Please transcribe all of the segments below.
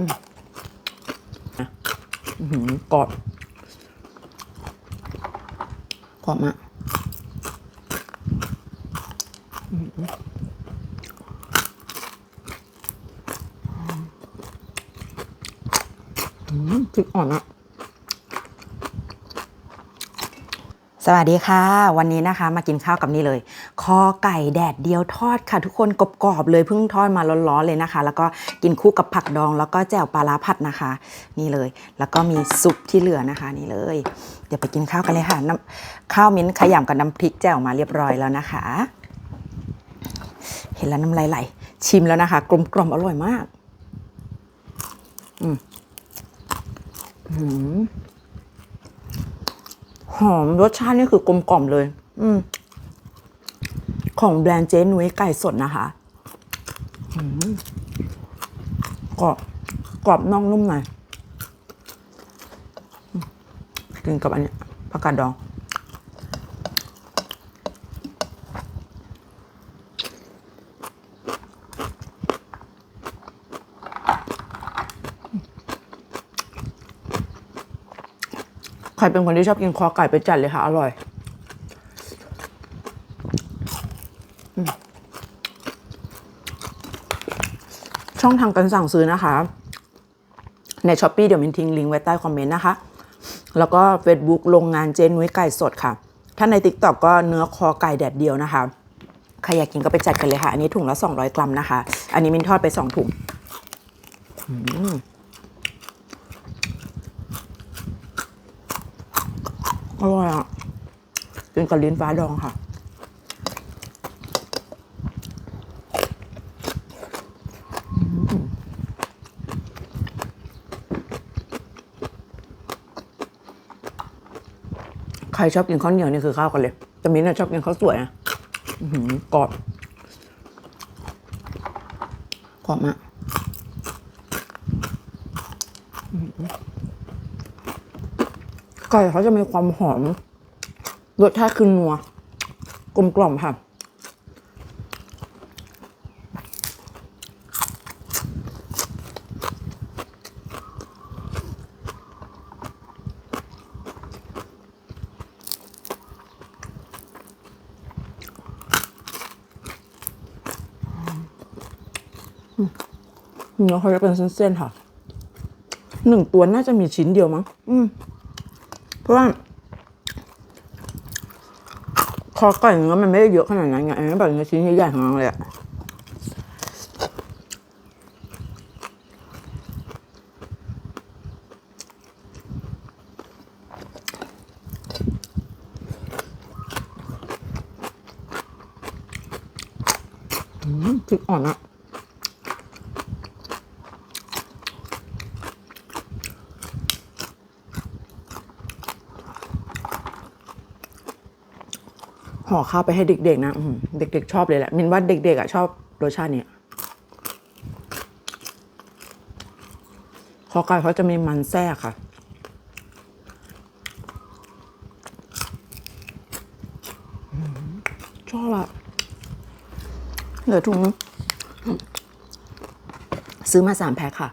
หือกรอบกรอบมากอื้อหืออืมพริกอ่อนอะสวัสดีค่ะ วันนี้นะคะ มากินข้าวกับนี่เลย คอไก่แดดเดียวทอดค่ะ ทุกคนกรอบๆเลยเพิ่งทอดมาร้อนๆเลยนะคะ แล้วก็กินคู่กับผักดอง แล้วก็แจ่วปลาร้าผัดนะคะ นี่เลย แล้วก็มีซุปที่เหลือนะคะนี่เลย เดี๋ยวไปกินข้าวกันเลยค่ะน้ำข้าวมิ้นขยำกับน้ำพริกแจ่วมาเรียบร้อยแล้วนะคะ เห็นแล้วน้ำลายไหลชิมแล้วนะคะ กลมๆอร่อยมาก อืมอืมหอมรสชาตินี่คือกลมกล่อมเลย อืม ของแบรนด์เจ๊นุ้ยไก่สดนะคะอืมกรอบกรอบนอกนุ่มในอืมกินกับอันเนี้ยผักกาดดองใครเป็นคนที่ชอบกินคอไก่ไปจัดเลยค่ะ อร่อย ช่องทางการสั่งซื้อนะคะ ในช้อปปีเดี๋ยวมินทิ้งลิงก์ไว้ใต้คอมเมนต์นะคะ แล้วก็ Facebook โรงงานเจนุ้ยไก่สดค่ะ ถ้าใน t ิ k t o k ก็เนื้อคอไก่แดดเดียวนะคะใครอยากกินก็ไปจัดกันเลยค่ะ อันนี้ถุงละ 200 กรัมนะคะ อันนี้มินทอดไป 2 ถุงอืมอร่อยอะกินกับลิ้นฟ้าดองค่ะ รชอบกินข้าวเหนียวนี่คือข้าวกันเลย แต่มิ้นท์นะชอบกินข้าวสวยนะกรอบกรอบมากไก่เขาจะมีความหอมรสชาติคือนัวกลมกล่อมค่ะ เนื้อเขาจะเป็นเส้นๆค่ะ หนึ่งตัวน่าจะมีชิ้นเดียวมั้ง อืม เพราะว่าคอไก่เนื้อมันไม่ได้เยอะขนาดนั้นไงอันนี้แบบเนื้อชิ้นใหญ่ๆของเราเลยอะอืมพริกอ่อนอะ ห่อข้าวไปให้เด็กๆนะเด็กๆชอบเลยแหละมินว่าเด็กๆอะชอบรสชาติเนี้ยคอไก่เขาจะมีมันแทรกค่ะ ชอบอะเหลือถุง ซื้อมาสามแพ็คค่ะ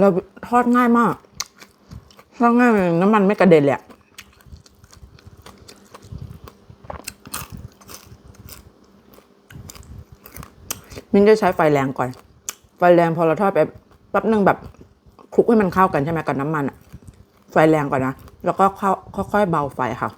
เรา ทอดง่ายมากทอดง่ายเลยน้ำมันไม่กระเด็นเลยมินจะใช้ไฟแรงก่อน ไฟแรงพอเราทอดไปไปป๊บหนึ่งแบบคลุกให้มันเข้ากันใช่ไหมกับน้ำมันอะไฟแรงก่อนนะ แล้วก็ค่อยๆเบาไฟค่ะ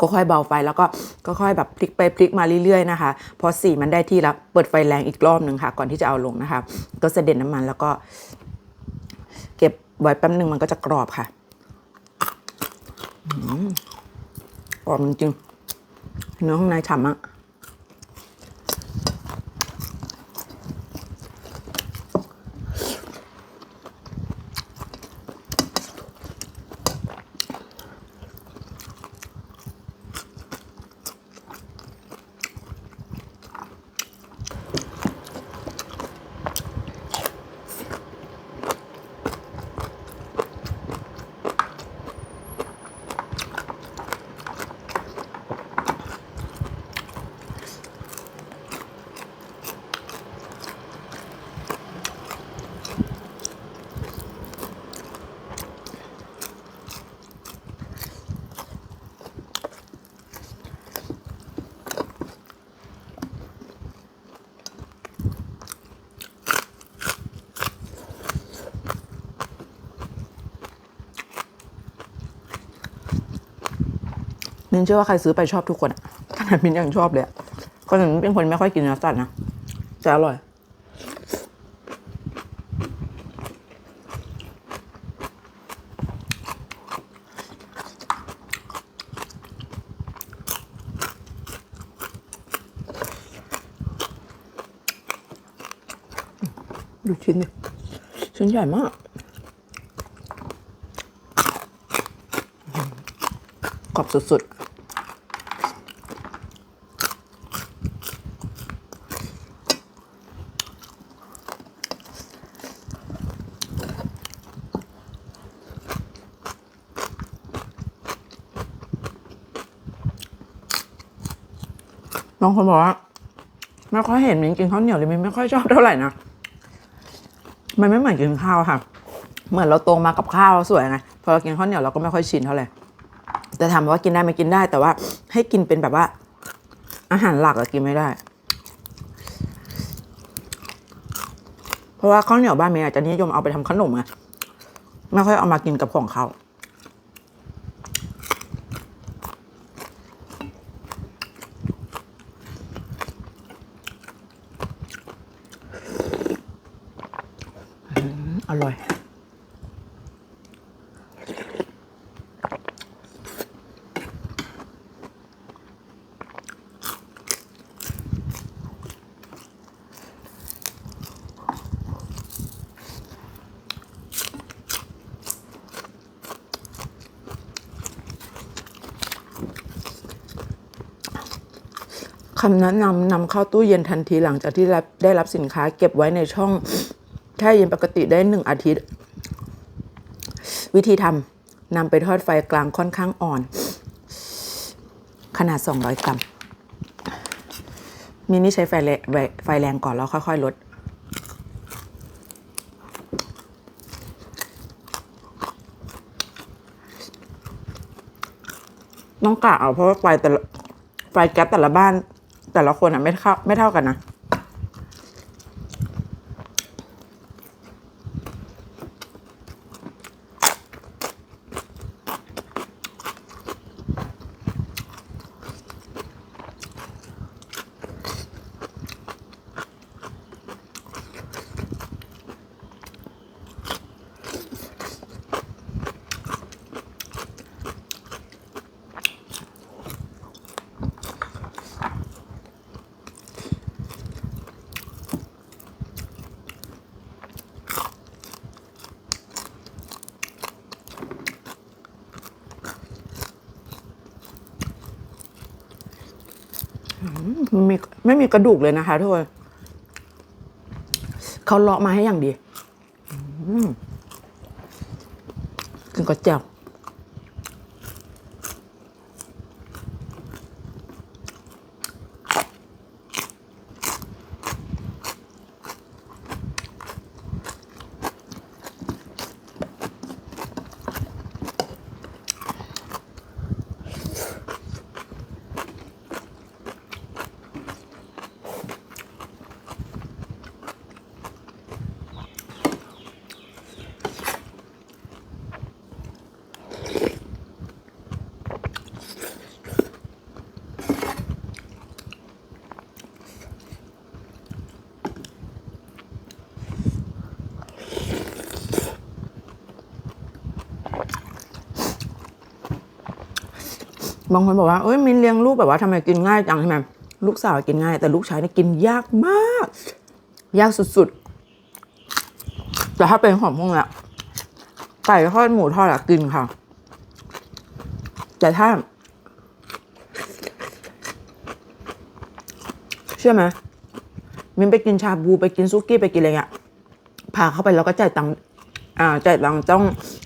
ค่อยๆเบาไฟแล้วก็ค่อยๆแบบพลิกไปพลิกมาเรื่อยๆนะคะ พอสีมันได้ที่แล้วเปิดไฟแรงอีกรอบหนึ่งค่ะ ก่อนที่จะเอาลงนะคะ ก็เสด็จน้ำมันแล้วก็ ไว้แป๊บหนึ่งมันก็จะกรอบค่ะกรอบจริงเนื้อข้างในฉ่ำอะ มินเชื่อว่าใครซื้อไปชอบทุกคนอะขนาดมินยังชอบเลยอะคนอื่นเป็นคนไม่ค่อยกินเนื้อสัตว์นะจะอร่อย ดูชิ้นดิชิ้นใหญ่มาก รอบสุดๆบางคนบอกว่าไม่ค่อยเห็นมินกินข้าวเหนียวเลยมินไม่ค่อยชอบเท่าไหร่นะมันไม่เหมือนกินข้าวค่ะ เหมือนเราโตมากับข้าวสวยไงพอเรากินข้าวเหนียวเราก็ไม่ค่อยชินเท่าไหร่ แต่ถามว่ากินได้ไหมกินได้ แต่ว่าให้กินเป็นแบบว่า อาหารหลักอะกินไม่ได้ เพราะว่าข้าวเหนียวบ้านเมย์อาจจะนิยมเอาไปทำขนมไงไม่ค่อยเอามากินกับของเขาำแนะนำนำเข้าตู้เย็นทันทีหลังจากที่ได้รับสินค้าเก็บไว้ในช่องแช่เย็นปกติได้หนึ่งอาทิตย์ วิธีทำนำไปทอดไฟกลางค่อนข้างอ่อน ขนาด 200 กรัมมินี่ใช้ไฟแรงไฟแรงก่อนแล้วค่อย ๆ ลด ต้องกะเอาเพราะว่าไฟแต่ไฟแก๊สแต่ละบ้าน แต่ละคนอะไม่เท่าไม่เท่ากันนะ ไม่มีไม่มีกระดูกเลยนะคะทุกคนเขาเลาะมาให้อย่างดีกินก็เจียว บางคนบอกว่าเอ้ยมินเลี้ยงลูกแบบว่าทำไมกินง่ายจังใช่ไหมลูกสาวกินง่าย แต่ลูกชายเนี่ยกินยากมาก ยากสุดๆ แต่ถ้าเป็นของพวกนี้ไก่ทอดหมูทอดอะกินค่ะ แต่ถ้า เชื่อไหมมินไปกินชาบูไปกินซุกี้ไปกินอะไรเงี้ยพาเข้าไปแล้วก็จ่ายตังค์อ่าจ่ายตังค์ต้อง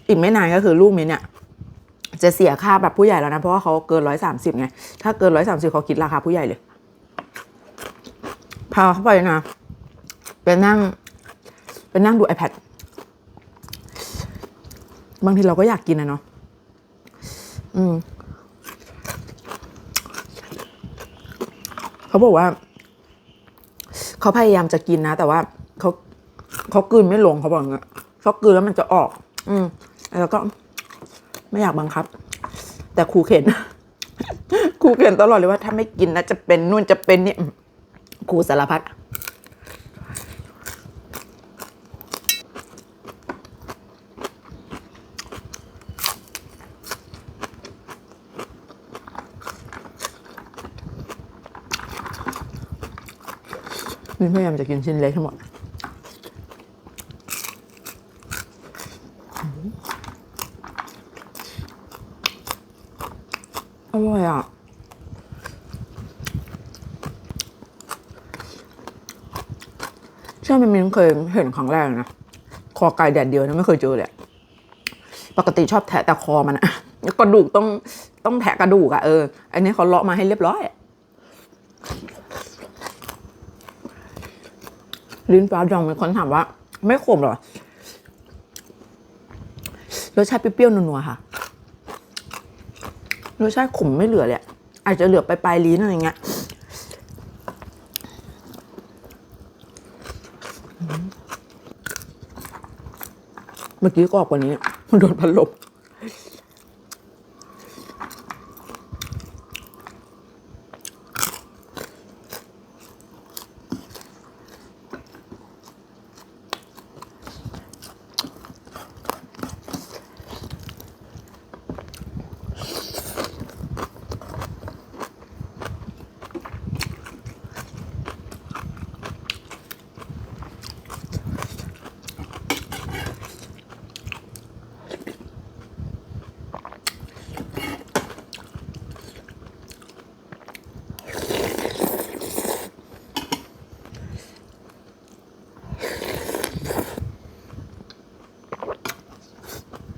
อีกไม่นานก็คือลูกมินเนี่ย จะเสียค่าแบบผู้ใหญ่แล้วนะ เพราะว่าเขาเกินร้อยสามสิบไง ถ้าเกินร้อยสามสิบเขาคิดราคาผู้ใหญ่เลย พาเข้าไปนะไปนั่งไปนั่งดู iPad บางทีเราก็อยากกินนะเนาะอืมเขาบอกว่า เขาพยายามจะกินนะ แต่ว่าเขาเขากลืนไม่ลงเขาบอกงเงี้ยเขากลืนแล้วมันจะออก อืมแล้วก็ ไม่อยากบังคับ แต่ครูเข็นครูเข็นตลอดเลยว่าถ้าไม่กินนะจะเป็นนู่นจะเป็นนี่ครูสารพัดนี่พยายามจะกินชิ้นเล็กทั้งหมด อร่อยอะ เชื่อไหมมินเคยเห็นครั้งแรกเลยนะ คอไก่แดดเดียวนะไม่เคยเจอเลย ปกติชอบแทะแต่คอมันอะกระดูกต้องต้องแทะกระดูกอะเออ อันนี้เขาเลาะมาให้เรียบร้อย ลิ้นฟ้าดองมีคนถามว่า ไม่ขมหรอ รสชาติเปรี้ยวๆนัวๆค่ะ รสชาติขมไม่เหลือเลยอาจจะเหลือไปปลายลิ้นอะไรเงี้ยเมื่อกี้กรอบกกว่านี้มันโดนพัดลม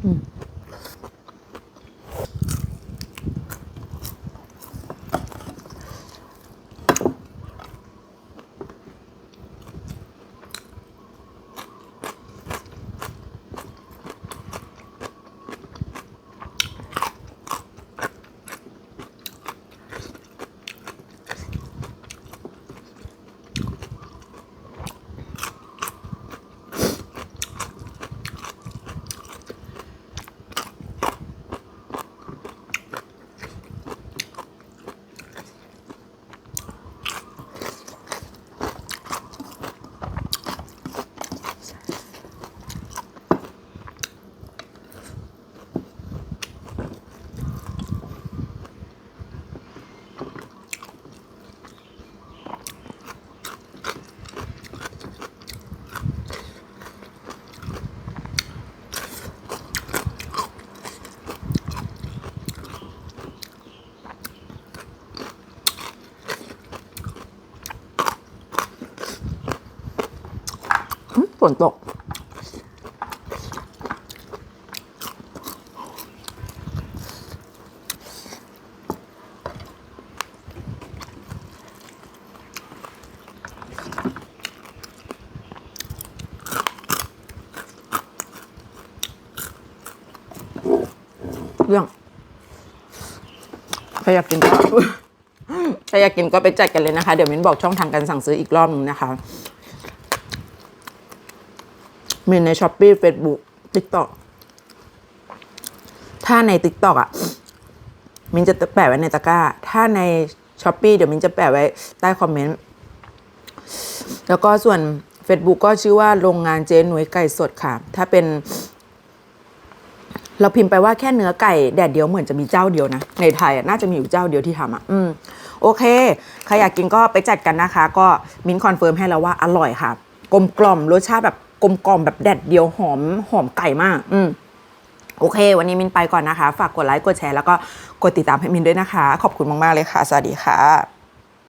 หึ นตก เรื่องใครอยากกินก็ใครอยากกินก็ไปจัดกันเลยนะคะ เดี๋ยวมิ้นบอกช่องทางการสั่งซื้ออีกรอบหนึงนะคะ มีในช้อปปี้เฟซบุ๊กติ๊กต็อกถ้าในติ๊กต็อกอะ มินจะแปะไว้ในตะกร้า ถ้าในช้อปปีเดี๋ยวมินจะแปะไว้ใต้คอมเมนต์ แล้วก็ส่วน Facebook ก็ชื่อว่าโรงงานเจหนุ่ยไก่สดค่ะ ถ้าเป็น เราพิมพ์ไปว่าแค่เนื้อไก่แดดเดียวเหมือนจะมีเจ้าเดียวนะ ในไทยน่าจะมีอยู่เจ้าเดียวที่ทำอะ อืม โอเค ใครอยากกินก็ไปจัดกันนะคะ ก็มิ้นคอนเฟิร์มให้แล้วว่าอร่อยค่ะ กลมกล่อมรสชาติแบบ กลมกล่อมแบบแดดเดียวหอมหอมไก่มาก อืมโอเค วันนี้มินไปก่อนนะคะ ฝากกดไลค์ กดแชร์ แล้วก็กดติดตามให้มินด้วยนะคะ ขอบคุณมาก ๆ เลยค่ะ สวัสดีค่ะ